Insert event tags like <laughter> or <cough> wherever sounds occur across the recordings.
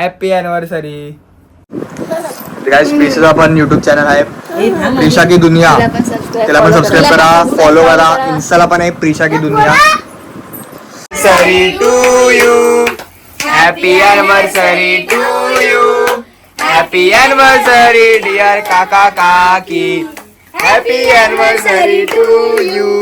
Happy anniversary काय special आपण YouTube channel आहे. प्रिशा की दुनिया. त्याला पण सबस्क्राईब करा. फॉलो करा. इन्स्टाला पण आहे प्रिशा की दुनिया. Sorry to you happy anniversary to you happy anniversary dear काका काकी happy anniversary to you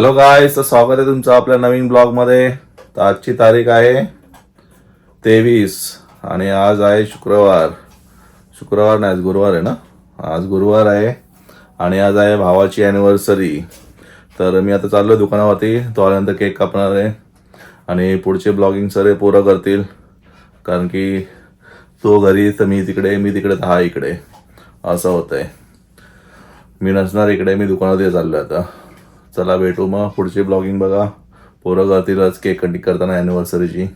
hello guys तर स्वागत आहे तुमचं आपल्या नवीन ब्लॉगमध्ये. तर आजची तारीख आहे तेवीस आणि आज आहे शुक्रवार. शुक्रवार नाही आज गुरुवार आहे ना? आज गुरुवार आहे आणि आज आहे भावाची ॲनिव्हर्सरी तर मी आता चाललो दुकानावरती तो आल्यानंतर केक कापणार आहे आणि पुढचे ब्लॉगिंग सगळे पुरं करतील. कारण की तो घरी तर मी तिकडे मी तिकडे तर हा इकडे. असं होतं आहे मी नसणार इकडे मी दुकानावरती चाललो आता. चला भेटू मग पुढची ब्लॉगिंग बघा. पोरं करतीलच केक कटिंग करताना अॅनिव्हर्सरीची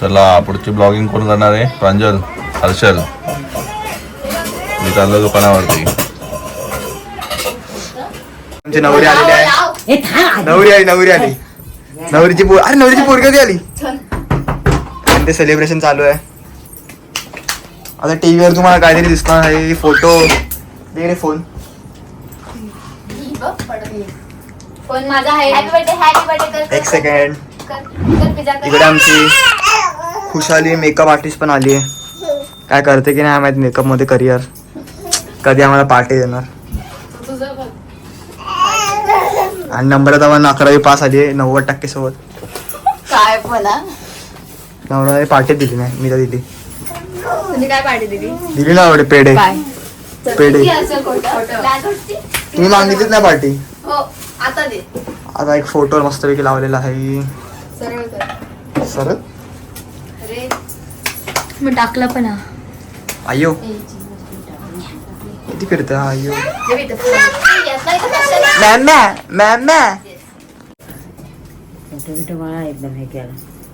चला पुढची ब्लॉगिंग कोण करणार आहे? प्रांजल हर्षल. मी चाललो दुकानावरती. आमची नवरी आलेली आहे. नवरी आली नवरी आली. नवरीची पोर अरे नवरीची पोर कधी आली? आणि ते सेलिब्रेशन चालू आहे. आता टीव्हीवर तुम्हाला काहीतरी दिसणार आहे फोटो दे रे फोन कोण माझा आहे? हॅपी बर्थडे हॅपी बर्थडे कर एक सेकंड कर कर पिझ्झा कर. इकडे आमची खुशाली मेकअप आर्टिस्ट पण आली आहे. काय करते की नाही माहीत मेकअपमध्ये करिअर कधी आम्हाला पार्टी देणार. आणि नंबर आता अकरावी पास आली आहे नव्वद टक्के सोबत. काय पण? नवरा पार्टी दिली नाही मी तर दिली. तुम्ही काय पार्टी दिली? दिली ना एवढे पेढे पेढे तुम्ही मागितलीच नाही पार्टी. हो आता दे. आता एक फोटो मस्तपैकी लावलेला आहे. सरळ कर. सर अरे. मी टाकला पण हा. अय्यो किती हा का कशाला? मॅम मॅम मॅम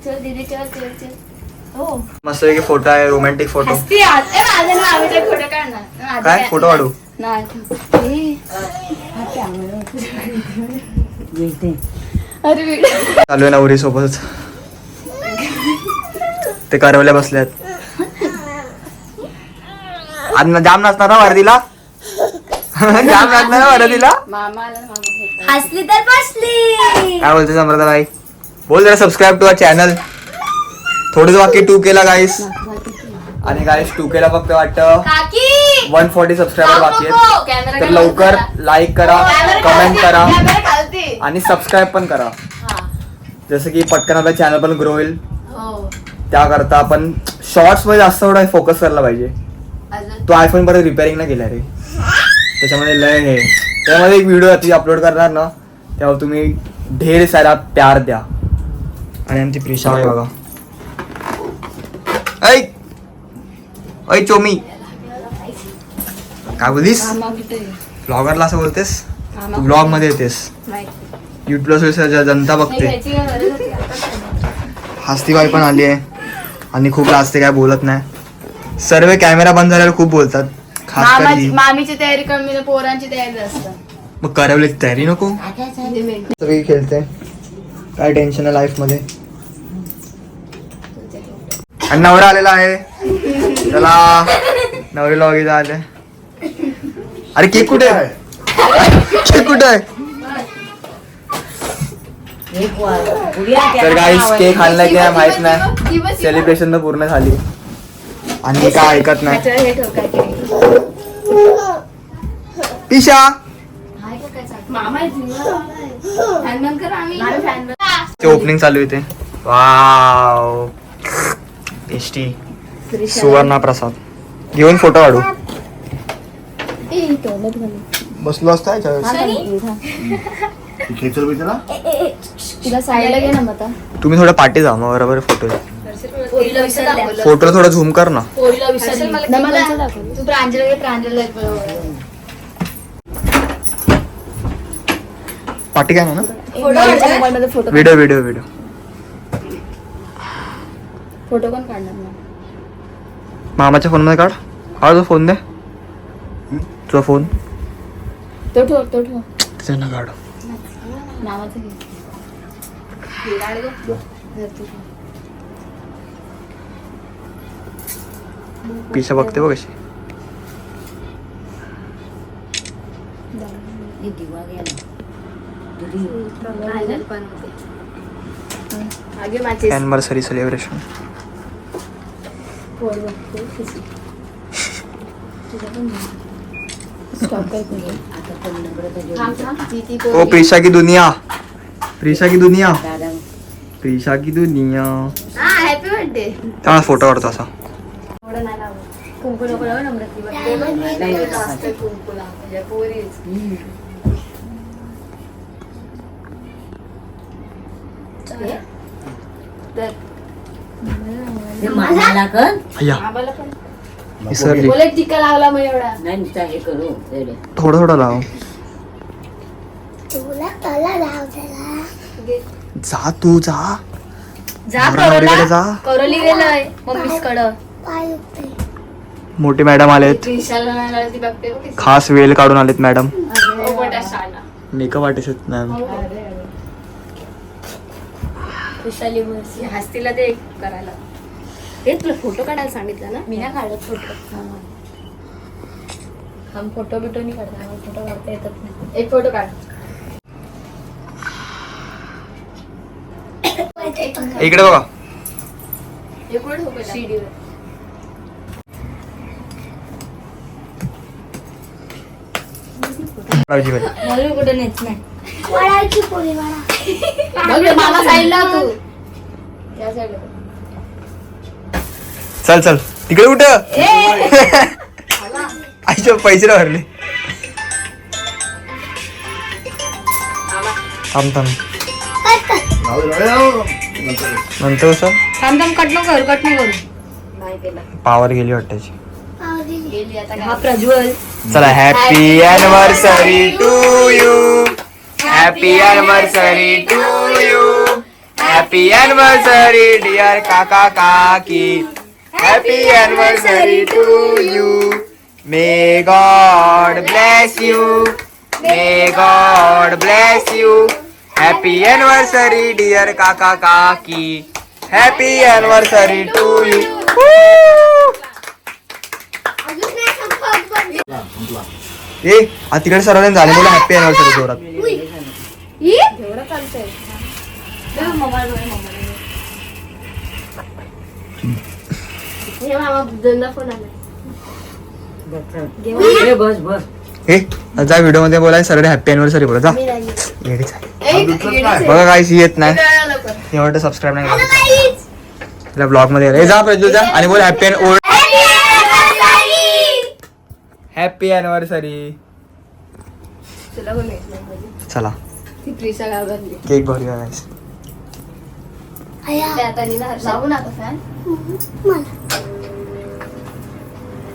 चल दीदी चल चल चल. हो. मस्तपैकी फोटो आहे रोमॅन्टिक फोटो हसती आत. ए, माझं नाव आम्ही काही खोटं काढणार माझं काय? फोटो काढू? नाही अरे चालू आहे नवरी सोबत. ते करवल्या बसल्यात. आज ना- जाम नाचणार ना वर्दीला? जाम नाचणार ना वर्दीला. हसली तर बसली. काय बोलते समृद्धा भाई? बोल जरा सबस्क्राईब टू चॅनल थोडंच बाकी टू केला गाईस आणि गाईस टू केला फक्त वाटतं काकी! वन फोर्टी सबस्क्रायबर बाकी आहेत. कॅमेरा तर लवकर लाईक करा कमेंट करा कॅमेरा खालती. आणि सबस्क्राईब पण करा. हा. जसं की पटकन आपला चॅनल पण ग्रो होईल. हो. त्याकरता आपण शॉर्ट्समध्ये जास्त थोडा फोकस करायला पाहिजे. अजून? तो आयफोन परत रिपेअरिंग नाही केला रे. त्याच्यामध्ये लय हे. त्यामध्ये एक व्हिडिओ ती अपलोड करणार ना तेव्हा तुम्ही ढेर सारा प्यार द्या. आणि आमची प्रिशा आहे बघा. ऐ ऐ चोमी. काय बोलीस? ब्लॉगरला असं बोलतेस? तू ब्लॉगमध्ये येतेस. युट्यूबला जनता बघते. सांगा. हस्तीबाई पण आली आहे. आणि खूप लाजते काय बोलत नाही. सर्व कॅमेरा बंद झाल्यावर खूप बोलतात. खास मामाची तयारी कमी पोरांची तयारी जास्त. मग करावली तयारी नको? सगळी खेळते. काय टेन्शन आहे लाईफमध्ये? आणि नवरा आलेला आहे. त्याला नवरीला वगैरे आले अरे केक कुठे आहे? केक कुठे आहे? तर गाईस केक आणलाय की माहीत नाही. सेलिब्रेशन तर पूर्ण झाली. आणि काय ऐकत नाही. पिशा ते ओपनिंग चालू ते वाव टेस्टी सुवर्णा प्रसाद घेऊन फोटो काढू. बसलो असता तिला? साईडला घे ना मग आता. तुम्ही थोडं पाठी जा मग बरोबर फोटो पोरीला विसरल्या. फोटोला थोडं झूम कर ना. पोरीला विसरली. ना मला- तू प्रांजल घे प्रांजल पाठी काय ना photo video video video. Photo पण काढणार ना मामाच्या फोनमध्ये काढ. हा जो फोन दे. तुझा फोन. तो ठेव तो ठेव. त्याच्यानं काढ. नावाचं घे. धर तू. पिशा बघते बघ पण होते. माझे. अॅनिव्हर्सरी सेलिब्रेशन पोर बघते किसी. तुझं पण घे. Stop कर तुझं. थांब, थांब. ती- ती ओ पोरगी. प्रीशा की दुनिया प्रीशा की दुनिया प्रीशा की दुनिया हा हॅपी बर्थडे हा फोटो काढतो असा एवढं मला कर. अय्या. आम्हाला पण. विसरली. बोले टिका लावला मग एवढा. नाही नुसता हे करू एवढे. थोडं थोडं लाव. जा तू जा. जा नवरा नवरीकडे जा. करोला करोली गेलोय मम्मीस कडं. मोठे मॅडम आलेत. विशालला नाही लावली ती बघते बघ. कशी. खास वेळ काढून आलेत मॅडम. ओ, मोठा शाळा. मेकअप आर्टिस्ट मॅम विशाली मर्सी हस्तीला ते करायला. हे तुला फोटो काढायला सांगितलं ना? मी नाही काढत फोटो हम फोटो बिटो नाही काढत आम्हाला फोटो काढता येतात नाही. एक फोटो काढ. इकडे बघा. मला कुठे नेत नाही. बघ मामा साईडला तू. या साईडला चल चल. तिकडे कुठं <laughs> आईच्या पैसे भरले थांब. थांब थांब. कट नको करू कट नको करू. नाही केला. पावर गेली वाटायची. गेली आता हा प्रज्वल. चला happy anniversary to you happy anniversary to you happy anniversary dear काका काकी happy anniversary to you may God bless you may God bless you happy anniversary dear काका काकी हॅपी अॅनिव्हर्सरी टू यू ए तिकडे सर्वांनी झाले बोला हॅपी अॅनिव्हर्सरी जोरात. एवढं चालतंय. मोबाईल हे मामा दोनदा फोन आला. ए, बस बस. जा व्हिडिओमध्ये बोला सरळे हॅपी अॅनिव्हर्सरी बोला जा. बघा काहीच येत नाही. तेव्हा सबस्क्राईब नाही केलं तिला ब्लॉगमध्ये ये जा प्रज्वल जा. आणि बोल हॅपी हॅपी अॅनिव्हर्सरी. चला. केक भरूया guys. ते आता नीना लावू नका फॅन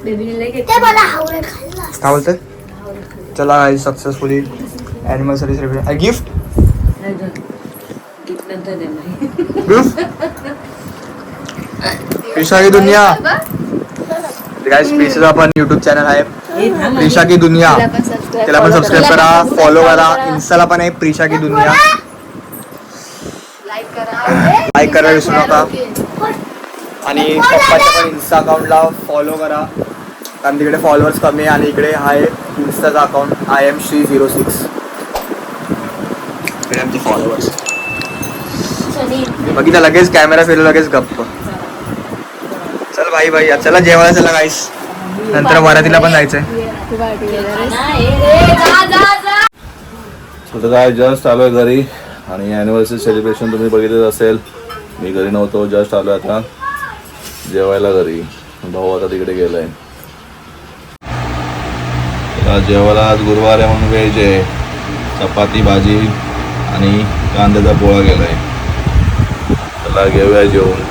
बेबीने लय केक काय बोलतोय चला सक्सेसफुली अॅनिव्हर्सरी सेलिब्रेट गिफ्ट नाही नंतर गिफ्ट <laughs> दुनिया. गाइस प्रिशाचा आपण युट्यूब चॅनल आहे. हे प्रिशा की दुनिया. त्याला पण सबस्क्राईब करा. फॉलो करा. इन्स्टाला पण आहे प्रिशा की दुनिया. लाईक करा. विसरू नका. आणि पप्पाच्या पण इन्स्टा अकाउंटला फॉलो करा. कारण तिकडे फॉलोअर्स कमी आहे आणि इकडे आहे इन्स्टाचा account I M Shri zero six इकडे आमचे फॉलोअर्स बघितलं लगेच कॅमेरा फिरला लगेच गप्प. चल भाई भाई. चला जेवायला चला गाईस नंतर वरातीला पण जायचंय. तर काय जस्ट आलोय घरी आणि अॅनिव्हर्सरी सेलिब्रेशन तुम्ही बघितलं असेल. मी घरी नव्हतो जस्ट आलोय आता जेवायला घरी. भाऊ आता तिकडे गेलाय. जेवायला आज गुरुवार आहे म्हणून व्हेज आहे. चपाती भाजी आणि कांद्याचा पोळा गेलाय चला घेऊया जेवण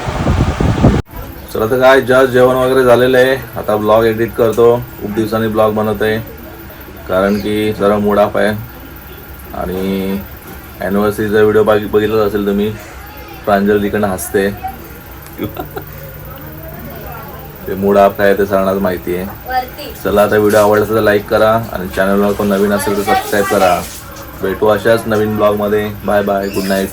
तर काय जास्त जेवण वगैरे झालेलं आहे. आता ब्लॉग एडिट करतो. खूप दिवसांनी ब्लॉग बनवत आहे. कारण की जरा मूड ऑफ आहे. आणि ॲनिव्हर्सरीचा व्हिडिओ बाकी बघितलाच असेल तुम्ही. प्रांजल तिकडनं हसते. ते मूड ऑफ आहे ते सगळ्यांनाच माहिती आहे. चला आता व्हिडिओ आवडला तर लाईक करा. आणि चॅनलवर कोण नवीन असेल तर सबस्क्राईब करा. भेटू अशाच नवीन ब्लॉगमध्ये बाय बाय गुड नाईट